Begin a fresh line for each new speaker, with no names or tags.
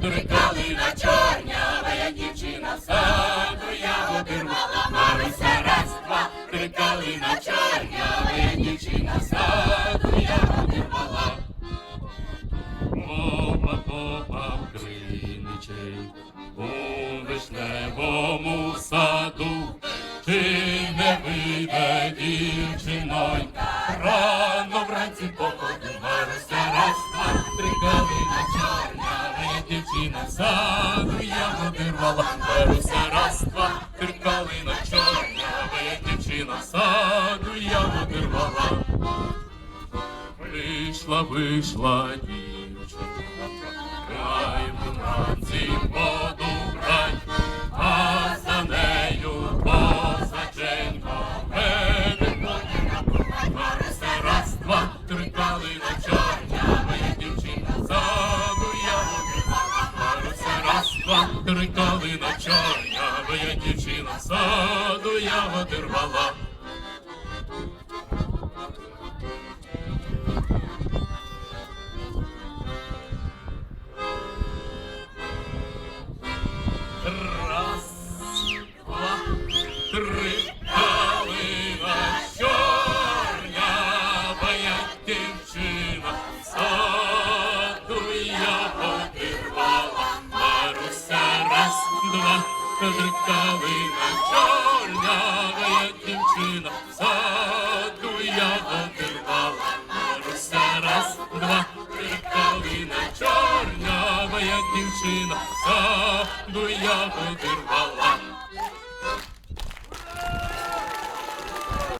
Трикалина чорнява, я дівчина в саду, ягоди рвала, Маруся раз, два, трикалина чорнява, я дівчина саду, ягоди рвала. Попа, попа, криничей, у вишневому саду, чи не вийде дівчинонька, рано вранці походу, Маруся раз, два, трикалина чорнява, я дівчина в саду, ягоди рвала, беруся раз, два, трикалина чорнява, я дівчина в саду, ягоди рвала. Вийшла, вийшла дівчина, край вранці воду два, три калина чорня, моя дівчина саду, я рвала. Два, калина чорня, моя дівчина, в саду я рвала. Маруся, раз, два, калина чорня, моя дівчина, в саду я рвала.